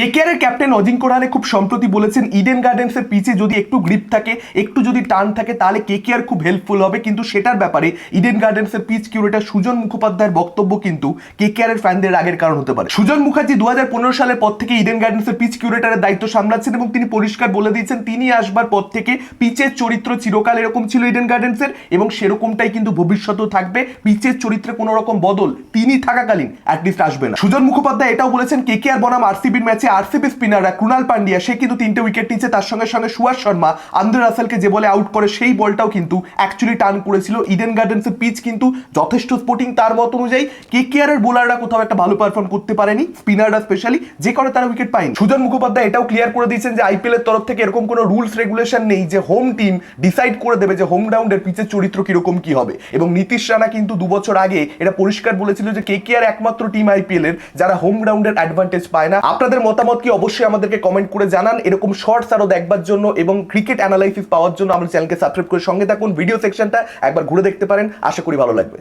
KKR এর captain Ajinkya Rahane খুব সম্প্রতি বলেছেন ইডেন গার্ডেন্সের পিচে যদি একটু গ্রিপ থাকে, একটু যদি টান থাকে, তাহলে কেকেআর খুব হেল্পফুল হবে। কিন্তু সেটার ব্যাপারে ইডেন গার্ডেন্সের পিচ কিউরেটার সুজন মুখোপাধ্যায়ের বক্তব্য কিন্তু কেকেআর এর ফ্যানদের আগের কারণ হতে পারে। সুজন মুখার্জি দু হাজার পনেরো সালের পর থেকে ইডেন গার্ডেন্সের পিচ কিউরেটারের দায়িত্ব সামলাচ্ছেন এবং তিনি পরিষ্কার বলে দিয়েছেন, তিনি আসবার পর থেকে পিচের চরিত্র চিরকাল এরকম ছিল ইডেন গার্ডেন্সের এবং সেরকমটাই কিন্তু ভবিষ্যতেও থাকবে। পিচের চরিত্রে কোনো রকম বদল তিনি থাকাকালীন অ্যাটলিস্ট আসবে না। সুজন মুখোপাধ্যায় এটাও বলেছেন, কেকেআর বনাম আরসিবির ম্যাচে আরসিবি স্পিনাররা কুণাল পান্ডিয়া, সে কিন্তু তিনটে উইকেট নিচ্ছে, তার সঙ্গে সঙ্গে সুয়াস শর্মা, আন্দ্রে রাসেলকে যে বলে আউট করে সেই বলটাও কিন্তু অ্যাকচুয়ালি টার্ন করেছিল। ইডেন গার্ডেন্সের পিচ কিন্তু যথেষ্ট স্পোর্টিং তার মত অনুযায়ী কেকেআর এর বোলাররা কোথাও একটা ভালো পারফর্ম করতে পারেনি স্পিনাররা স্পেশালি যে কারণে তারা উইকেট পায়নি। সুজন মুখোপাধ্যায় এটাও ক্লিয়ার করে দিয়েছেন যে আইপিএল এর তরফ থেকে এরকম কোনো রুলস রেগুলেশন নেই যে হোম টিম ডিসাইড করে দেবে যে হোম গ্রাউন্ডের পিচের চরিত্র কীরকম কি হবে। এবং নীতিশ রানা কিন্তু দু বছর আগে এটা পরিষ্কার বলেছিল যে কেকেআর একমাত্র টিম আইপিএল এর, যারা হোম গ্রাউন্ডের অ্যাডভান্টেজ পায় না। আপনাদের মতামত কি অবশ্যই আমাদেরকে কমেন্ট করে জানান। এরকম শর্টস আরও দেখবার জন্য এবং ক্রিকেট অ্যানালাইসিস পাওয়ার জন্য আমাদের চ্যানেলকে সাবস্ক্রাইব করে সঙ্গে থাকুন। ভিডিও সেকশনটা একবার ঘুরে দেখতে পারেন। আশা করি ভালো লাগবে।